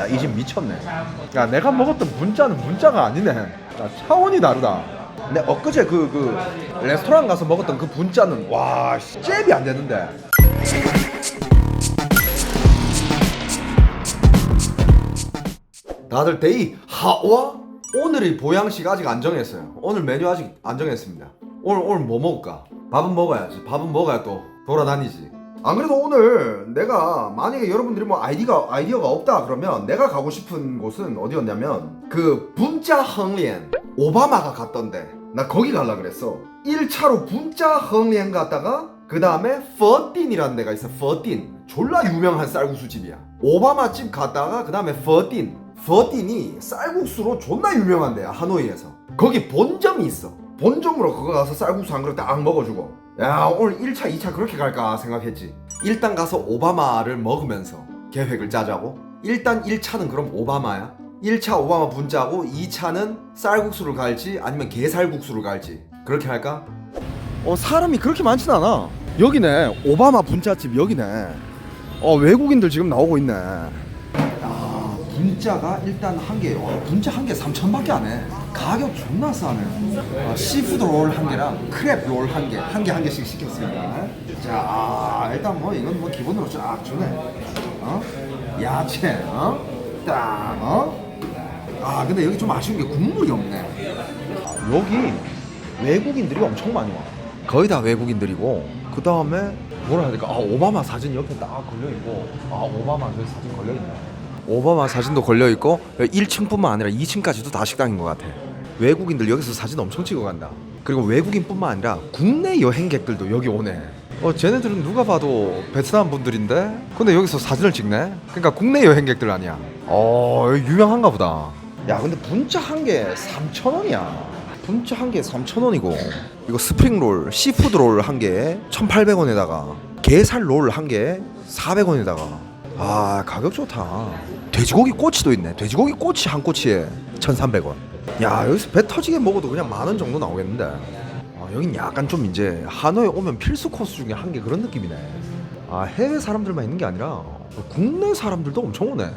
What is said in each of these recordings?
야 이 집 미쳤네 야 내가 먹었던 분짜는 분짜가 아니네 야, 차원이 다르다 근데 엊그제 그, 그 레스토랑 가서 먹었던 그 분짜는 와 씨, 잽이 안 되는데 다들 데이 하와? 오늘의 보양식 아직 안 정했어요. 오늘 메뉴 아직 안 정했습니다. 오늘 오늘 뭐 먹을까? 밥은 먹어야지. 밥은 먹어야 또 돌아다니지. 안 그래도 오늘 내가 만약에 여러분들이 뭐 아이디가 아이디어가 없다 그러면 내가 가고 싶은 곳은 어디였냐면 그 분짜 헝리엔 오바마가 갔던데 나 거기 갈라 그랬어. 1차로 분짜 헝리엔 갔다가 그 다음에 퍼틴이라는 데가 있어. 퍼틴 졸라 유명한 쌀국수 집이야. 오바마 집 갔다가 그 다음에 퍼틴 퍼틴이 쌀국수로 존나 유명한 데야 하노이에서. 거기 본점이 있어. 본점으로 그거 가서 쌀국수 한 그릇 딱 먹어주고. 야 오늘 1차 2차 그렇게 갈까 생각했지. 일단 가서 오바마를 먹으면서 계획을 짜자고. 일단 1차는 그럼 오바마야. 1차 오바마 분짜고 2차는 쌀국수를 갈지 아니면 게살국수를 갈지 그렇게 할까? 어 사람이 그렇게 많진 않아 여기네 오바마 분짜집 여기네 어 외국인들 지금 나오고 있네 아 분짜가 일단 한 개 와 분짜 한 개 3천밖에 안 해. 가격 존나 싸네. 아, 시푸드 롤 한 개랑 크랩 롤 한 개 한 개 한 개씩 시켰습니다. 자 아, 일단 뭐 이건 뭐 기본으로 쫙 주네. 어? 야채 어 딱 어? 아 근데 여기 좀 아쉬운 게 국물이 없네. 여기 외국인들이 엄청 많이 와. 거의 다 외국인들이고 그 다음에 뭐라 해야 될까? 아 오바마 사진 옆에 딱 걸려 있고 아 오바마 저기 사진 걸려 있네 오바마 사진도 걸려 있고 1층뿐만 아니라 2층까지도 다 식당인 것 같아. 외국인들 여기서 사진 엄청 찍어간다. 그리고 외국인뿐만 아니라 국내 여행객들도 여기 오네. 어 쟤네들은 누가 봐도 베트남 분들인데? 근데 여기서 사진을 찍네? 그러니까 국내 여행객들 아니야. 어 유명한가 보다. 야 근데 분짜 한 개 3,000원이야. 분짜 한 개 3,000원이고. 이거 스프링 롤 시푸드 롤 한 개 1,800원에다가 게살 롤 한 개 400원에다가 아 가격 좋다. 돼지고기 꼬치도 있네. 돼지고기 꼬치 한 꼬치에 1,300원. 야 여기서 배 터지게 먹어도 그냥 만 원 정도 나오겠는데. 아, 여긴 약간 좀 이제 하노이 오면 필수 코스 중에 한 개 그런 느낌이네. 아 해외 사람들만 있는 게 아니라 국내 사람들도 엄청 오네.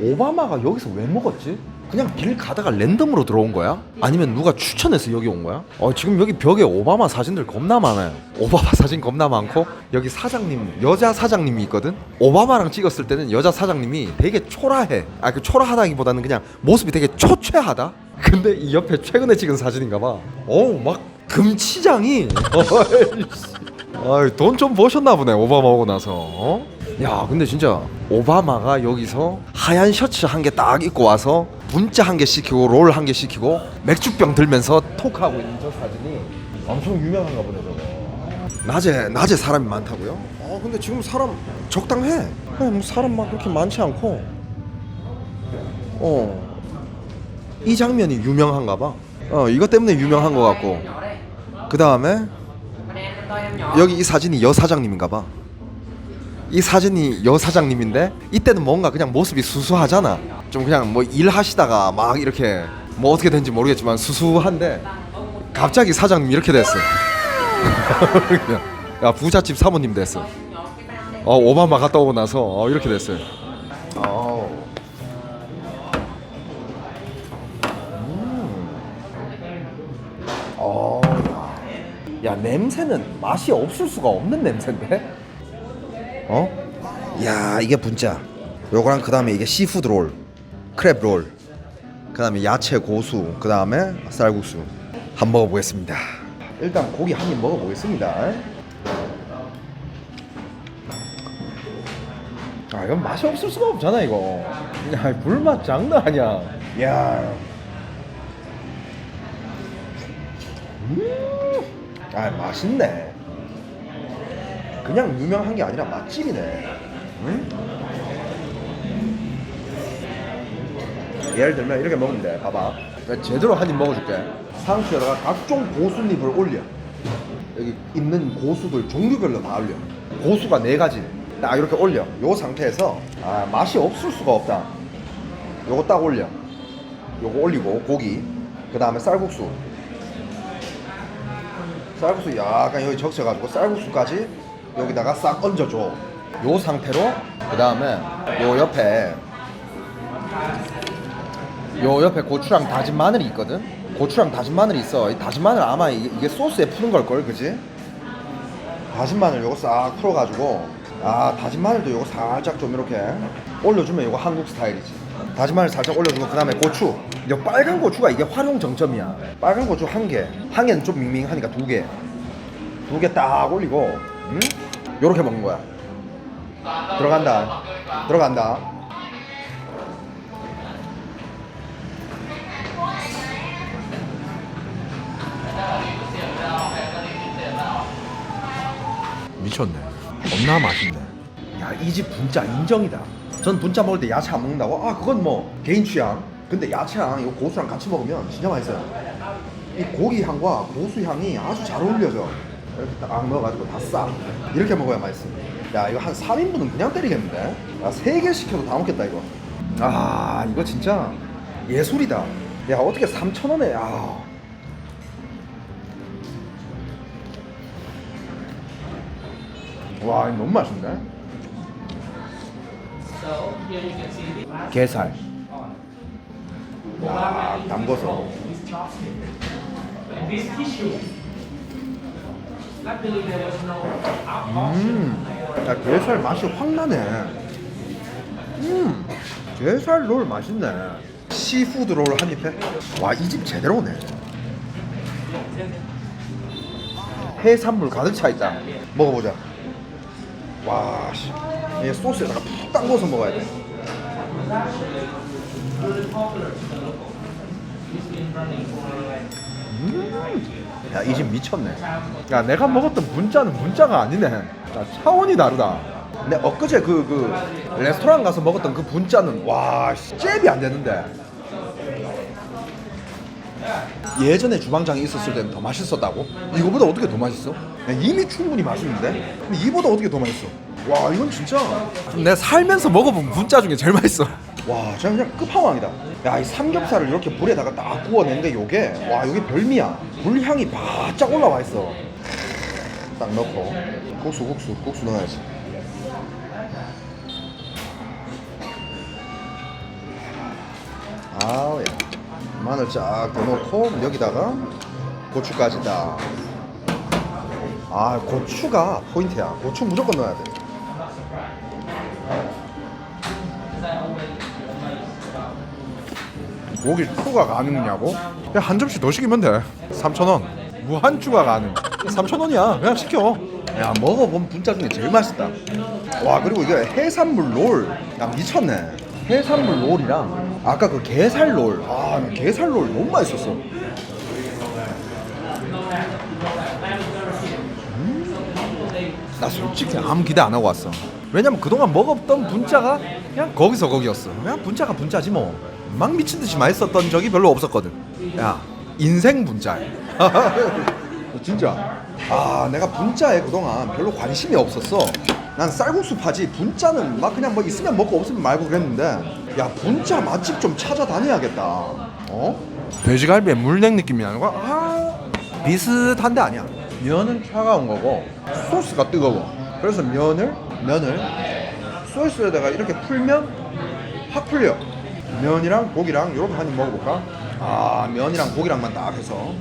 오바마가 여기서 왜 먹었지? 그냥 길 가다가 랜덤으로 들어온 거야? 아니면 누가 추천해서 여기 온 거야? 어 지금 여기 벽에 오바마 사진들 겁나 많아요. 오바마 사진 겁나 많고 여기 사장님 여자 사장님이 있거든? 오바마랑 찍었을 때는 여자 사장님이 되게 초라해. 아 그 초라하다기보다는 그냥 모습이 되게 초췌하다? 근데 이 옆에 최근에 찍은 사진인가 봐. 어우 막 금치장이 돈좀 버셨나 보네 오바마 오고 나서 어? 야 근데 진짜 오바마가 여기서 하얀 셔츠 한 개 딱 입고 와서 분짜 한개 시키고 롤 한 개 시키고 맥주병 들면서 톡하고 있는 저 사진이 엄청 유명한가 보네 저거. 낮에 낮에 사람이 많다고요? 어 근데 지금 사람 적당해. 그냥 뭐 사람 막 그렇게 많지 않고. 어 이 장면이 유명한가 봐어 이것 때문에 유명한 것 같고. 그 다음에 여기 이 사진이 여 사장님인가 봐. 이 사진이 여 사장님인데 이때는 뭔가 그냥 모습이 수수하잖아. 좀 그냥 뭐 일하시다가 막 이렇게 뭐 어떻게 된지 모르겠지만 수수한데 갑자기 사장님 이렇게 됐어. 야 부잣집 사모님 됐어. 어 오바마 갔다 오고 나서 어, 이렇게 됐어요. 어. 어, 야. 야 냄새는 맛이 없을 수가 없는 냄새인데? 어? 야 이게 분짜. 요거랑 그 다음에 이게 시푸드 롤, 크랩 롤, 그 다음에 야채 고수, 그 다음에 쌀국수. 한번 먹어보겠습니다. 일단 고기 한 입 먹어보겠습니다. 아 이건 맛이 없을 수가 없잖아 이거. 야 불맛 장난 아니야. 야. 음. 아 맛있네. 그냥 유명한 게 아니라 맛집이네. 응? 예를 들면 이렇게 먹으면 돼. 봐봐. 내가 제대로 한 입 먹어줄게. 상추에다가 각종 고수잎을 올려. 여기 있는 고수들 종류별로 다 올려. 고수가 네 가지. 딱 이렇게 올려. 요 상태에서 아 맛이 없을 수가 없다. 요거 딱 올려. 요거 올리고 고기. 그 다음에 쌀국수. 쌀국수 약간 여기 적셔가지고 쌀국수까지 여기다가 싹 얹어줘. 요 상태로 그 다음에 요 옆에 요 옆에 고추랑 다진 마늘이 있거든. 고추랑 다진 마늘이 있어. 이 다진 마늘 아마 이게, 이게 소스에 푸는 걸 걸, 그지? 다진 마늘 요거 싹 풀어가지고 아 다진 마늘도 요거 살짝 좀 이렇게 올려주면 요거 한국 스타일이지. 다진 마늘 살짝 올려주고 그 다음에 고추. 요 빨간 고추가 이게 활용 정점이야. 빨간 고추 한 개. 한 개는 좀 밍밍하니까 두 개. 두 개 딱 올리고, 음? 요렇게 먹는 거야. 들어간다. 들어간다. 미쳤네. 겁나 맛있네. 야, 이 집 분짜 인정이다. 전 분짜 먹을 때 야채 안 먹는다고? 아, 그건 뭐 개인 취향. 근데 야채랑 이 고수랑 같이 먹으면 진짜 맛있어요. 이 고기 향과 고수 향이 아주 잘 어울려져. 이렇게 딱 넣어가지고 다 싸. 이렇게 먹어야 맛있습니다. 야, 이거 한 3인분은 그냥 때리겠는데? 야, 3개 시켜도 다 먹겠다, 이거. 아, 이거 진짜 예술이다. 야, 어떻게 3,000원에, 야. 와, 너무 맛있네. 게살. 야, 담궈서. 음, 야, 게살 맛이 확 나네. 음, 게살 롤 맛있네. 시푸드 롤 한입 해. 와, 이 집 제대로네. 해산물 가득 차 있다. 먹어보자. 와, 씨. 이 소스에다가 푹 담궈서 먹어야 돼. 음. 야, 이 집 미쳤네. 야, 내가 먹었던 분짜는 분짜가 아니네. 야, 차원이 다르다. 근데 엊그제 그, 그, 레스토랑 가서 먹었던 그 분짜는, 와, 씨, 잽이 안 되는데. 예전에 주방장이 있었을 때는 더 맛있었다고? 이거보다 어떻게 더 맛있어? 야, 이미 충분히 맛있는데? 근데 이보다 어떻게 더 맛있어? 와 이건 진짜 내가 살면서 먹어본 분짜 중에 제일 맛있어 와 진짜 그냥 끝판왕이다 야 이 삼겹살을 이렇게 불에다가 딱 구워낸데 요게 와 요게 별미야 불향이 바짝 올라와 있어 딱 넣고 국수 국수 국수 넣어야지 아우 야 마늘 쫙 넣어놓고 여기다가 고추까지 다. 아 고추가 포인트야. 고추 무조건 넣어야 돼. 고기 추가 가능냐고? 야한 점씩 더 시키면 돼. 3,000원. 무한 추가 가능. 3,000원이야. 그냥 시켜. 야 먹어본 분짜 중에 제일 맛있다. 와 그리고 이게 해산물 롤. 야 미쳤네. 해산물 롤이랑 아까 그 게살 롤. 아, 나 게살 롤 너무 맛있었어. 음. 나 솔직히 아무 기대 안 하고 왔어. 왜냐면 그동안 먹었던 분짜가 그냥 거기서 거기였어. 그냥 분짜가 분짜지 뭐. 막 미친 듯이 맛있었던 적이 별로 없었거든. 야, 인생 분짜. 진짜. 아, 내가 분짜에 그동안 별로 관심이 없었어. 난 쌀국수 파지 분짜는 막 그냥 뭐 있으면 먹고 없으면 말고 그랬는데 야 분짜 맛집 좀 찾아다녀야겠다 어? 돼지갈비에 물냉 느낌이 나는 거야? 아 비슷한데 아니야 면은 차가운 거고 소스가 뜨거워 그래서 면을 면을 소스에다가 이렇게 풀면 확 풀려 면이랑 고기랑 이렇게 한 입 먹어볼까? 아 면이랑 고기랑만 딱 해서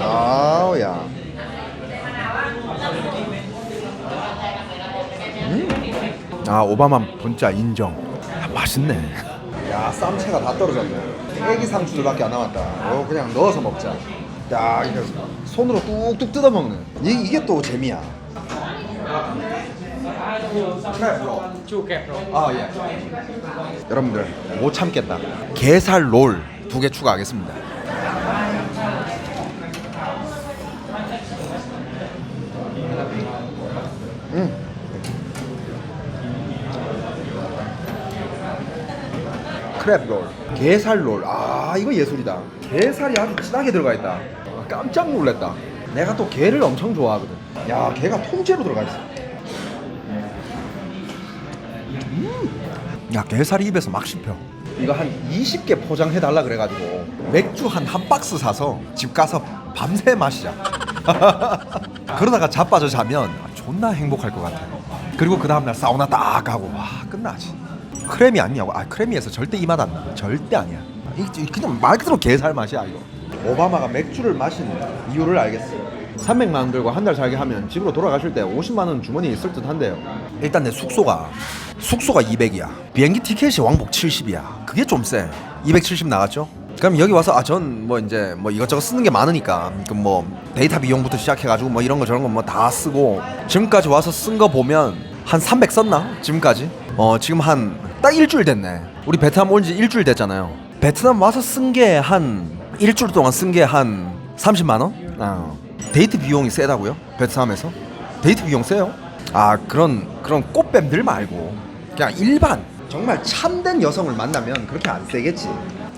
아우야. 음? 아 오바마 분짜 인정. 아, 맛있네. 야 쌈채가 다 떨어졌네. 애기 상추들밖에 안 남았다. 어 그냥 넣어서 먹자. 야 이거 손으로 뚝뚝 뜯어 먹는. 이, 이게 또 재미야. 아 예. 여러분들 못 참겠다. 게살 롤 두 개 추가하겠습니다. 크랩 롤, 게살 롤. 아 이거 예술이다. 게살이 아주 진하게 들어가 있다. 아, 깜짝 놀랐다. 내가 또 게를 엄청 좋아하거든. 야 게가 통째로 들어가 있어. 음. 야 게살이 입에서 막 씹혀. 이거 한 20개 포장해 달라 그래가지고 맥주 한 한 박스 사서 집 가서 밤새 마시자. 그러다가 자빠져 자면 존나 행복할 것 같아. 그리고 그 다음날 사우나 딱 가고 와 끝나지 크래미 아니냐고 아 크래미에서 절대 이 맛 안 나. 절대 아니야 이, 이 그냥 말 그대로 게살 맛이야 이거 오바마가 맥주를 마시는 이유를 알겠어요 300만 원 들고 한 달 살게 하면 집으로 돌아가실 때 50만 원 주머니에 있을 듯 한데요. 일단 내 숙소가 숙소가 200이야. 비행기 티켓이 왕복 70이야. 그게 좀 세 270 나갔죠? 그럼 여기 와서 아 전 뭐 이제 뭐 이것저것 쓰는 게 많으니까 그뭐 데이터 비용부터 시작해가지고 뭐 이런 거 저런 거 뭐 다 쓰고 지금까지 와서 쓴 거 보면 한 300 썼나? 지금까지? 어 지금 한 딱 일주일 됐네. 우리 베트남 온 지 일주일 됐잖아요. 베트남 와서 쓴 게 한 일주일 동안 쓴 게 한 30만 원? 어. 데이트 비용이 세다고요? 베트남에서? 데이트 비용 세요? 아 그런 그런 꽃뱀들 말고 그냥 일반 정말 참된 여성을 만나면 그렇게 안 세겠지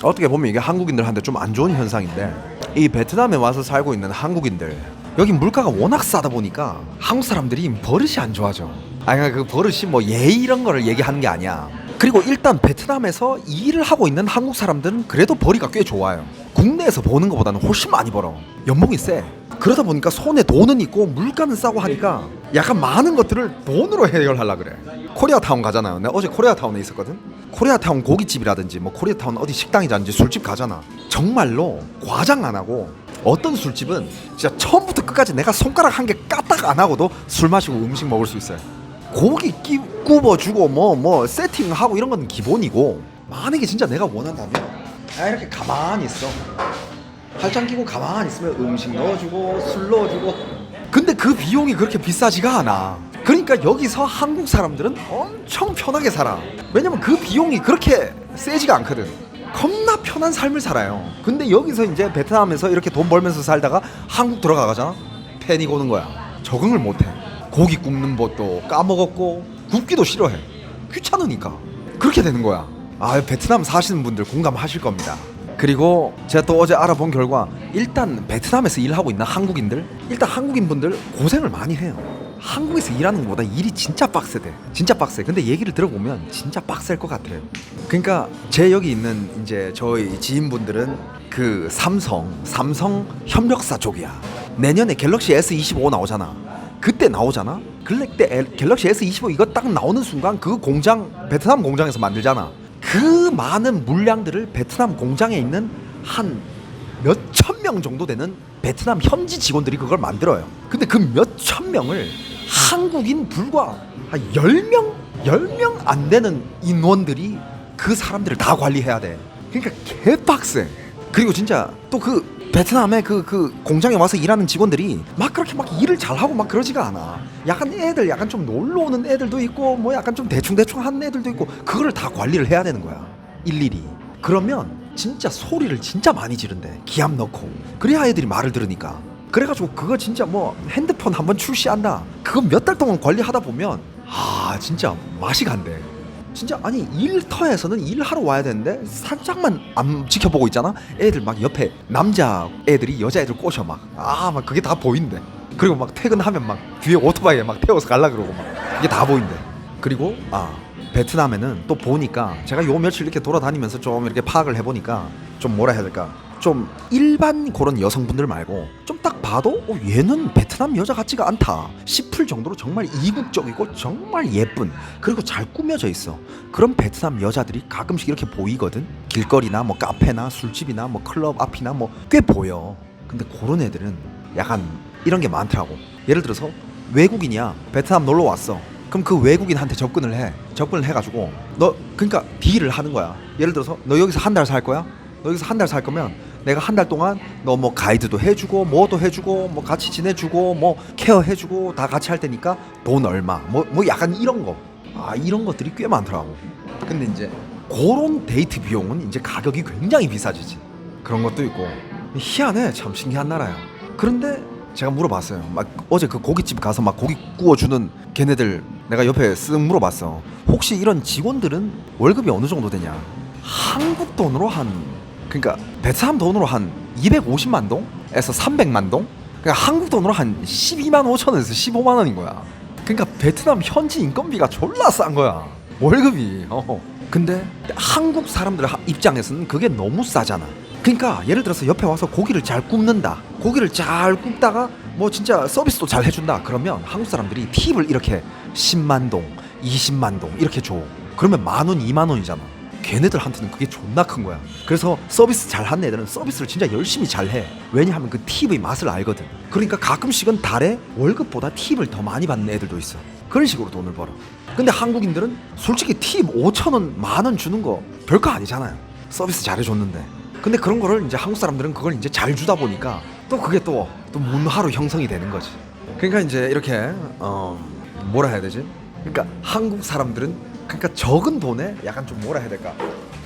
어떻게 보면 이게 한국인들한테 좀 안 좋은 현상인데 이 베트남에 와서 살고 있는 한국인들 여기 물가가 워낙 싸다 보니까 한국 사람들이 버릇이 안 좋아져 아니 그러니까 그 버릇이 뭐 예의 이런 거를 얘기하는 게 아니야 그리고 일단 베트남에서 이 일을 하고 있는 한국 사람들은 그래도 벌이가 꽤 좋아요 국내에서 버는 것보다는 훨씬 많이 벌어 연봉이 세 그러다 보니까 손에 돈은 있고 물가는 싸고 하니까 약간 많은 것들을 돈으로 해결하려 그래. 코리아타운 가잖아요. 내가 어제 코리아타운에 있었거든. 코리아타운 고깃집이라든지 뭐 코리아타운 어디 식당이라든지 술집 가잖아. 정말로 과장 안 하고 어떤 술집은 진짜 처음부터 끝까지 내가 손가락 한 개 까딱 안 하고도 술 마시고 음식 먹을 수 있어요. 고기 끼, 구워주고 뭐 뭐 세팅하고 이런 건 기본이고 만약에 진짜 내가 원한다면 아 이렇게 가만히 있어. 팔짱 끼고 가만히 있으면 음식 넣어주고 술 넣어주고. 근데 그 비용이 그렇게 비싸지가 않아. 그러니까 여기서 한국 사람들은 엄청 편하게 살아. 왜냐면 그 비용이 그렇게 세지가 않거든. 겁나 편한 삶을 살아요. 근데 여기서 이제 베트남에서 이렇게 돈 벌면서 살다가 한국 들어가잖아 패닉 오는 거야. 적응을 못해. 고기 굽는 것도 까먹었고 굽기도 싫어해. 귀찮으니까. 그렇게 되는 거야 아 베트남 사시는 분들 공감하실 겁니다 그리고 제가 또 어제 알아본 결과 일단 베트남에서 일하고 있는 한국인들 일단 한국인 분들 고생을 많이 해요. 한국에서 일하는 것보다 일이 진짜 빡세대. 진짜 빡세. 근데 얘기를 들어보면 진짜 빡셀 것 같아요. 그러니까 제 여기 있는 이제 저희 지인분들은 그 삼성 삼성 협력사 쪽이야. 내년에 갤럭시 S25 나오잖아. 그때 나오잖아. 그때 엘- 갤럭시 S25 이거 딱 나오는 순간 그 공장 베트남 공장에서 만들잖아. 그 많은 물량들을 베트남 공장에 있는 한 몇천 명 정도 되는 베트남 현지 직원들이 그걸 만들어요. 근데 그 몇천 명을 한국인 불과 한 10명, 10명 안 되는 인원들이 그 사람들을 다 관리해야 돼. 그러니까 개빡세. 그리고 진짜 또 그 베트남의 그, 그 공장에 와서 일하는 직원들이 막 그렇게 막 일을 잘하고 막 그러지가 않아. 약간 애들 약간 좀 놀러 오는 애들도 있고 뭐 약간 좀 대충대충 하는 애들도 있고 그거를 다 관리를 해야 되는 거야. 일일이. 그러면 진짜 소리를 진짜 많이 지른대. 기합 넣고. 그래야 애들이 말을 들으니까. 그래가지고 그거 진짜 뭐 핸드폰 한번 출시한다. 그거 몇 달 동안 관리하다 보면 아 진짜 맛이 간대. 진짜 아니 일터에서는 일하러 와야 되는데 살짝만 안 지켜보고 있잖아. 애들 막 옆에 남자 애들이 여자 애들 꼬셔 막 아 막 그게 다 보인대. 그리고 막 퇴근하면 막 뒤에 오토바이에 막 태워서 갈라 그러고 막 이게 다 보인대. 그리고 아 베트남에는 또 보니까 제가 요 며칠 이렇게 돌아다니면서 좀 이렇게 파악을 해보니까 좀 뭐라 해야 될까 좀 일반 그런 여성분들 말고 좀 딱 봐도 어, 얘는 베트남 여자 같지가 않다 싶을 정도로 정말 이국적이고 정말 예쁜 그리고 잘 꾸며져 있어. 그런 베트남 여자들이 가끔씩 이렇게 보이거든. 길거리나 뭐 카페나 술집이나 뭐 클럽 앞이나 뭐 꽤 보여. 근데 그런 애들은 약간 이런 게 많더라고. 예를 들어서 외국인이야. 베트남 놀러 왔어. 그럼 그 외국인한테 접근을 해. 접근을 해가지고 너 그러니까 딜을 하는 거야. 예를 들어서 너 여기서 한 달 살 거야? 너 여기서 한 달 살 거면 내가 한 달 동안 너 뭐 가이드도 해주고 뭐도 해주고 뭐 같이 지내주고 뭐 케어 해주고 다 같이 할 테니까 돈 얼마? 뭐뭐 약간 이런 거 아 이런 것들이 꽤 많더라고. 근데 이제 그런 데이트 비용은 이제 가격이 굉장히 비싸지지. 그런 것도 있고. 희한해. 참 신기한 나라야. 그런데 제가 물어봤어요. 막 어제 그 고깃집 가서 막 고기 구워주는 걔네들 내가 옆에 쓱 물어봤어. 혹시 이런 직원들은 월급이 어느 정도 되냐? 한국 돈으로 한 그러니까 베트남 돈으로 한 250만 동에서 300만 동? 그러니까 한국 돈으로 한 12만 5천에서 15만 원인 거야. 그러니까 베트남 현지 인건비가 졸라 싼 거야. 월급이. 어. 근데 한국 사람들 하- 입장에서는 그게 너무 싸잖아. 그러니까 예를 들어서 옆에 와서 고기를 잘 굽는다. 고기를 잘 굽다가 뭐 진짜 서비스도 잘 해준다. 그러면 한국 사람들이 팁을 이렇게 10만 동, 20만 동 이렇게 줘. 그러면 만 원, 2만 원이잖아. 걔네들한테는 그게 존나 큰 거야. 그래서 서비스 잘하는 애들은 서비스를 진짜 열심히 잘해. 왜냐하면 그 팁의 맛을 알거든. 그러니까 가끔씩은 달에 월급보다 팁을 더 많이 받는 애들도 있어. 그런 식으로 돈을 벌어. 근데 한국인들은 솔직히 팁 5천 원, 만 원 주는 거 별거 아니잖아요. 서비스 잘해줬는데. 근데 그런 거를 이제 한국 사람들은 그걸 이제 잘 주다 보니까 또 그게 또, 또 문화로 형성이 되는 거지. 그러니까 이제 이렇게, 어, 뭐라 해야 되지? 그러니까 한국 사람들은 그러니까 적은 돈에 약간 좀 뭐라 해야 될까?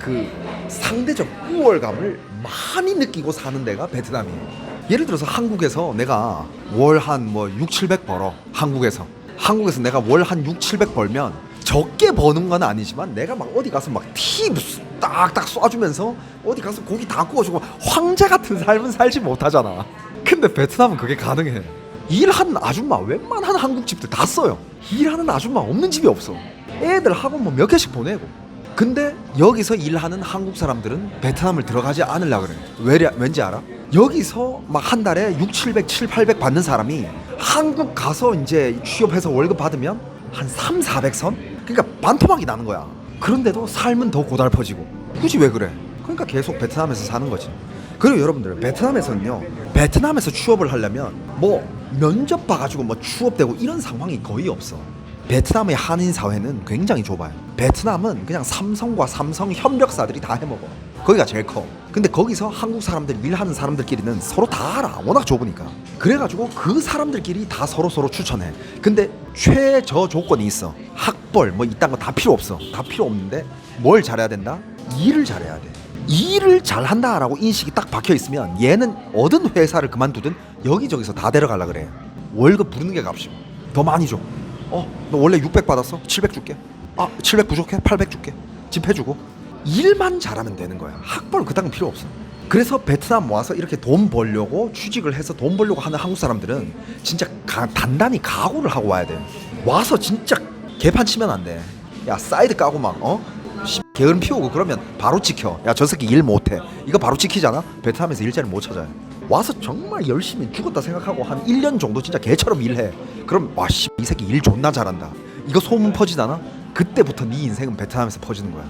그 상대적 우월감을 많이 느끼고 사는 데가 베트남이에요. 예를 들어서 한국에서 내가 월 한 뭐 6, 700 벌어. 한국에서. 한국에서 내가 월 한 6, 700 벌면 적게 버는 건 아니지만 내가 막 어디 가서 막팁 딱딱 쏴주면서 어디 가서 고기 다 구워주고 황제 같은 삶은 살지 못하잖아. 근데 베트남은 그게 가능해. 일하는 아줌마 웬만한 한국 집들 다 써요. 일하는 아줌마 없는 집이 없어. 애들 학원 뭐몇 개씩 보내고. 근데 여기서 일하는 한국 사람들은 베트남을 들어가지 않으려 그래. 왜, 왠지 알아? 여기서 막 한 달에 6, 700, 7, 800 받는 사람이 한국 가서 이제 취업해서 월급 받으면 한 3, 400선? 그러니까 반토막이 나는 거야. 그런데도 삶은 더 고달퍼지고. 굳이 왜 그래? 그러니까 계속 베트남에서 사는 거지. 그리고 여러분들 베트남에서는요. 베트남에서 취업을 하려면 뭐 면접 봐가지고 뭐 취업되고 이런 상황이 거의 없어. 베트남의 한인 사회는 굉장히 좁아요. 베트남은 그냥 삼성과 삼성 협력사들이 다 해먹어. 거기가 제일 커. 근데 거기서 한국 사람들 일하는 사람들끼리는 서로 다 알아. 워낙 좁으니까. 그래가지고 그 사람들끼리 다 서로 서로 추천해. 근데 최저 조건이 있어. 학벌 뭐 이딴 거 다 필요 없어. 다 필요 없는데 뭘 잘해야 된다? 일을 잘해야 돼. 일을 잘한다라고 인식이 딱 박혀 있으면 얘는 얻은 회사를 그만두든 여기저기서 다 데려가려 그래. 월급 부르는 게 값이고 더 많이 줘. 어, 너 원래 600 받았어? 700 줄게. 아, 700 부족해? 800 줄게. 집 해주고. 일만 잘하면 되는 거야. 학벌 그딴 거 필요 없어. 그래서 베트남 와서 이렇게 돈 벌려고 취직을 해서 돈 벌려고 하는 한국 사람들은 진짜 가- 단단히 각오를 하고 와야 돼. 와서 진짜 개판 치면 안 돼. 야 사이드 까고 막 어? 씨, 게으름 피우고 그러면 바로 찍혀. 야 저 새끼 일 못해. 이거 바로 찍히잖아. 베트남에서 일자리 못 찾아요. 와서 정말 열심히 죽었다 생각하고 한 1년 정도 진짜 개처럼 일해. 그럼 와씨 이 새끼 일 존나 잘한다. 이거 소문 퍼지잖아. 그때부터 네 인생은 베트남에서 퍼지는 거야.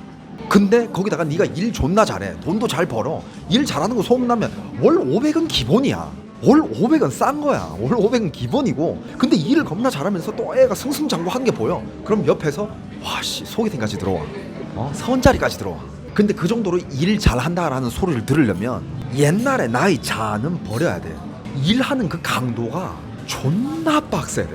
근데 거기다가 네가 일 존나 잘해. 돈도 잘 벌어. 일 잘하는 거 소문나면 월 500은 기본이야. 월 500은 싼 거야. 월 500은 기본이고. 근데 일을 겁나 잘하면서 또 애가 승승장구한 게 보여. 그럼 옆에서 와씨 소개팅까지 들어와. 어? 선자리까지 들어와. 근데 그 정도로 일 잘한다라는 소리를 들으려면 옛날에 나이 자는 버려야 돼. 일하는 그 강도가 존나 빡세대.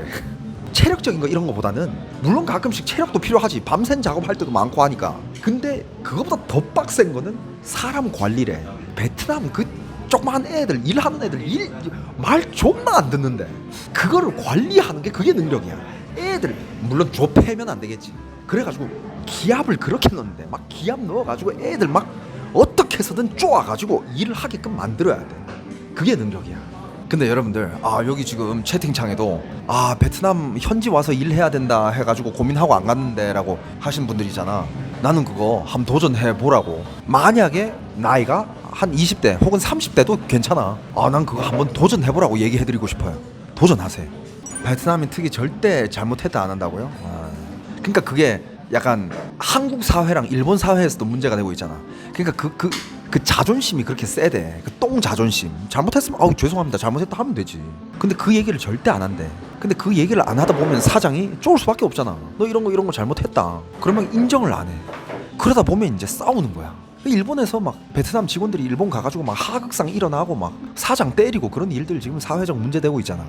체력적인 거 이런 거보다는 물론 가끔씩 체력도 필요하지. 밤샘 작업할 때도 많고 하니까. 근데 그것보다 더 빡센 거는 사람 관리래. 베트남 그 조그만 애들 일하는 애들 일 말 존나 안 듣는데 그거를 관리하는 게 그게 능력이야. 애들 물론 좁혀면 안 되겠지. 그래가지고 기압을 그렇게 넣는데 막 기압 넣어가지고 애들 막 어떻게 해서든 쪼아가지고 일을 하게끔 만들어야 돼. 그게 능력이야. 근데 여러분들 아 여기 지금 채팅창에도 아 베트남 현지 와서 일해야 된다 해가지고 고민하고 안 갔는데라고 하신 분들이잖아. 나는 그거 한번 도전해 보라고. 만약에 나이가 한 20대 혹은 30대도 괜찮아. 아 난 그거 한번 도전해 보라고 얘기해 드리고 싶어요. 도전하세요. 베트남인 특히 절대 잘못했다 안 한다고요? 아, 그러니까 그게 약간 한국 사회랑 일본 사회에서도 문제가 되고 있잖아. 그러니까 그그 그 자존심이 그렇게 세대. 그 똥 자존심. 잘못했으면 아우 죄송합니다. 잘못했다 하면 되지. 근데 그 얘기를 절대 안 한대. 근데 그 얘기를 안 하다 보면 사장이 쫄 수밖에 없잖아. 너 이런 거 이런 거 잘못했다. 그러면 인정을 안 해. 그러다 보면 이제 싸우는 거야. 일본에서 막 베트남 직원들이 일본 가가지고 막 하극상 일어나고 막 사장 때리고 그런 일들 지금 사회적 문제 되고 있잖아.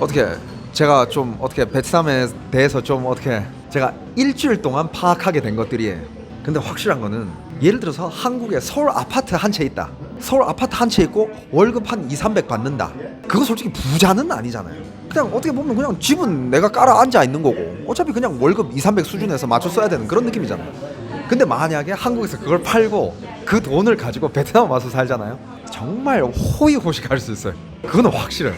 어떻게 제가 좀 어떻게 베트남에 대해서 좀 어떻게 제가 일주일 동안 파악하게 된 것들이에요. 근데 확실한 거는 예를 들어서 한국에 서울 아파트 한 채 있다. 서울 아파트 한 채 있고 월급 한 2, 300 받는다. 그거 솔직히 부자는 아니잖아요. 그냥 어떻게 보면 그냥 집은 내가 깔아 앉아 있는 거고 어차피 그냥 월급 2, 300 수준에서 맞춰 써야 되는 그런 느낌이잖아. 근데 만약에 한국에서 그걸 팔고 그 돈을 가지고 베트남 와서 살잖아요. 정말 호의호식할 수 있어요. 그거는 확실해.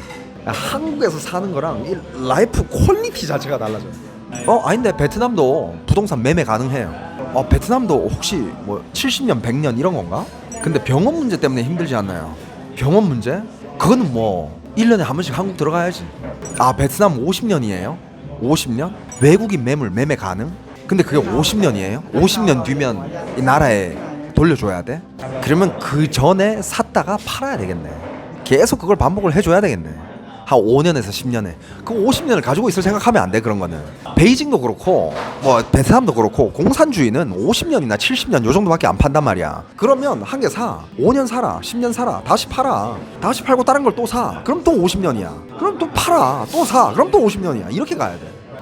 한국에서 사는 거랑 이 라이프 퀄리티 자체가 달라져요. 어 아닌데 베트남도 부동산 매매 가능해요. 어 베트남도 혹시 뭐 70년 100년 이런 건가? 근데 병원 문제 때문에 힘들지 않나요? 병원 문제? 그거는 뭐 1년에 한 번씩 한국 들어가야지. 아 베트남 50년이에요? 50년? 외국인 매물 매매 가능? 근데 그게 50년이에요? 50년 뒤면 이 나라에 돌려줘야 돼? 그러면 그 전에 샀다가 팔아야 되겠네. 계속 그걸 반복을 해줘야 되겠네. 한 5년에서 10년에. 그 50년을 가지고 있을 생각하면 안 돼, 그런 거는. 베이징도 그렇고, 뭐, 베트남도 그렇고, 공산주의는 50년이나 70년 요 정도밖에 안 판단 말이야. 그러면 한 개 사. 5년 살아. 10년 살아. 다시 팔아. 다시 팔고 다른 걸 또 사. 그럼 또 50년이야. 그럼 또 팔아. 또 사. 그럼 또 50년이야. 이렇게 가야 돼.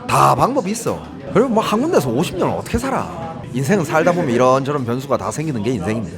다 방법이 있어. 그리고 뭐 한 군데서 50년을 어떻게 살아? 인생은 살다 보면 이런저런 변수가 다 생기는 게 인생인데.